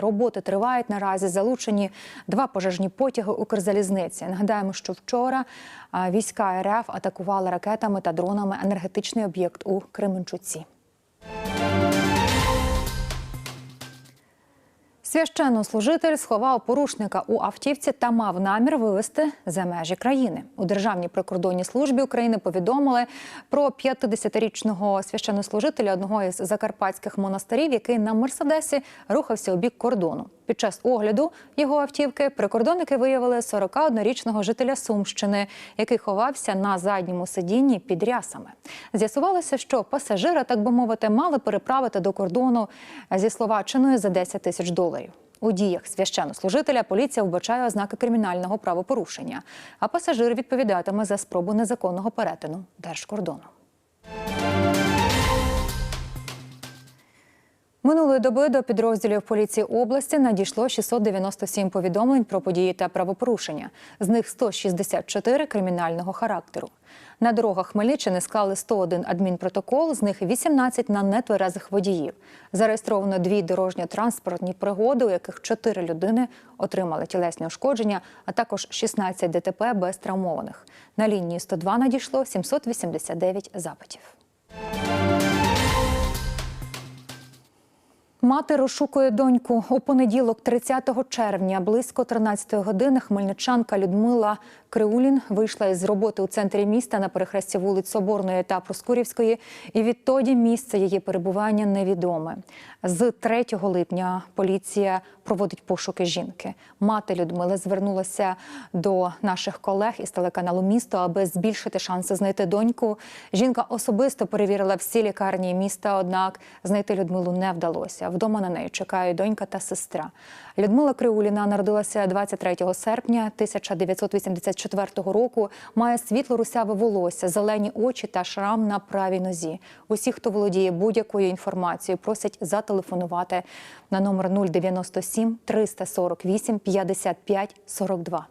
Роботи тривають наразі. Залучені два пожежні потяги Укрзалізниці. Нагадаємо, що вчора війська РФ атакували ракетами та дронами енергетичний об'єкт у Кременчуці. Священнослужитель сховав порушника у автівці та мав намір вивезти за межі країни. У Державній прикордонній службі України повідомили про 50-річного священнослужителя одного із закарпатських монастирів, який на мерседесі рухався у бік кордону. Під час огляду його автівки прикордонники виявили 41-річного жителя Сумщини, який ховався на задньому сидінні під рясами. З'ясувалося, що пасажира, так би мовити, мали переправити до кордону зі Словаччиною за 10 тисяч доларів. У діях священнослужителя поліція вбачає ознаки кримінального правопорушення, а пасажир відповідатиме за спробу незаконного перетину держкордону. Минулої доби до підрозділів поліції області надійшло 697 повідомлень про події та правопорушення. З них 164 кримінального характеру. На дорогах Хмельниччини склали 101 адмінпротокол, з них 18 на нетверезих водіїв. Зареєстровано дві дорожньо-транспортні пригоди, у яких чотири людини отримали тілесні ушкодження, а також 16 ДТП без травмованих. На лінії 102 надійшло 789 запитів. Мати розшукує доньку у понеділок, 30 червня, близько 13 години. Хмельничанка Людмила Криулін вийшла із роботи у центрі міста на перехресті вулиць Соборної та Проскурівської. І відтоді місце її перебування невідоме. З 3 липня поліція проводить пошуки жінки. Мати Людмили звернулася до наших колег із телеканалу Місто, аби збільшити шанси знайти доньку. Жінка особисто перевірила всі лікарні міста, однак знайти Людмилу не вдалося. Вдома на неї чекають донька та сестра. Людмила Криуліна народилася 23 серпня 1984 року. Має світло русяве волосся, зелені очі та шрам на правій нозі. Усі, хто володіє будь-якою інформацією, просять зателефонувати на номер 097 348 55 42.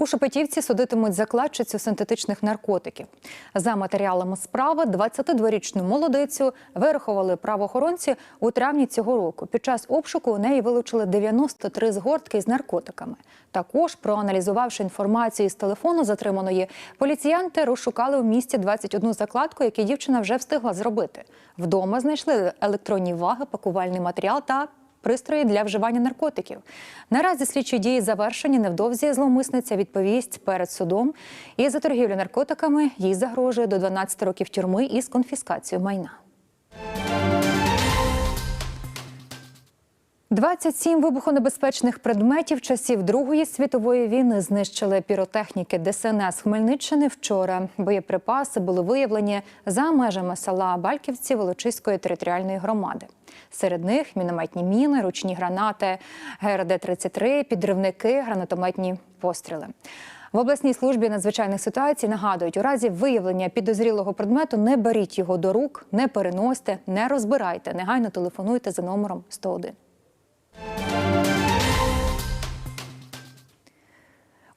У Шепетівці судитимуть закладчицю синтетичних наркотиків. За матеріалами справи 22-річну молодицю вирахували правоохоронці у травні цього року. Під час обшуку у неї вилучили 93 згортки з наркотиками. Також, проаналізувавши інформацію з телефону затриманої, поліціянти розшукали в місті 21 закладку, які дівчина вже встигла зробити. Вдома знайшли електронні ваги, пакувальний матеріал та пристрої для вживання наркотиків. Наразі слідчі дії завершені. Невдовзі зловмисниця відповість перед судом. І за торгівлю наркотиками їй загрожує до 12 років тюрми із конфіскацією майна. 27 вибухонебезпечних предметів часів Другої світової війни знищили піротехніки ДСНС Хмельниччини вчора. Боєприпаси були виявлені за межами села Бальківці Волочиської територіальної громади. Серед них мінометні міни, ручні гранати, ГРД-33, підривники, гранатометні постріли. В обласній службі надзвичайних ситуацій нагадують, у разі виявлення підозрілого предмету не беріть його до рук, не переносьте, не розбирайте. Негайно телефонуйте за номером 101.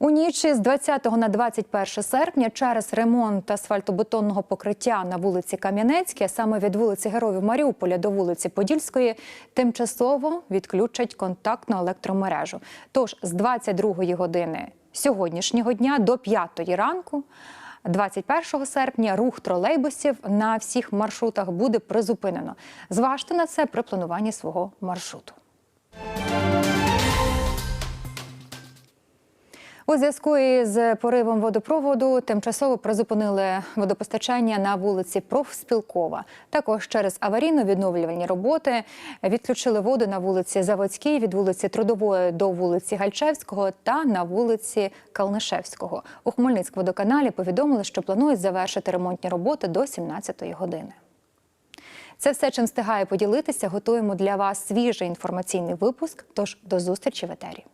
У ніч з 20 на 21 серпня через ремонт асфальтобетонного покриття на вулиці Кам'янецькій, саме від вулиці Героїв Маріуполя до вулиці Подільської, тимчасово відключать контактну електромережу. Тож з 22 години сьогоднішнього дня до 5 ранку. 21 серпня рух тролейбусів на всіх маршрутах буде призупинено. Зважте на це при плануванні свого маршруту. У зв'язку із поривом водопроводу тимчасово призупинили водопостачання на вулиці Профспілкова. Також через аварійно-відновлювальні роботи відключили воду на вулиці Заводській від вулиці Трудової до вулиці Гальчевського та на вулиці Калнишевського. У Хмельницькводоканалі повідомили, що планують завершити ремонтні роботи до 17-ї години. Це все, чим встигає поділитися. Готуємо для вас свіжий інформаційний випуск. Тож до зустрічі в етері.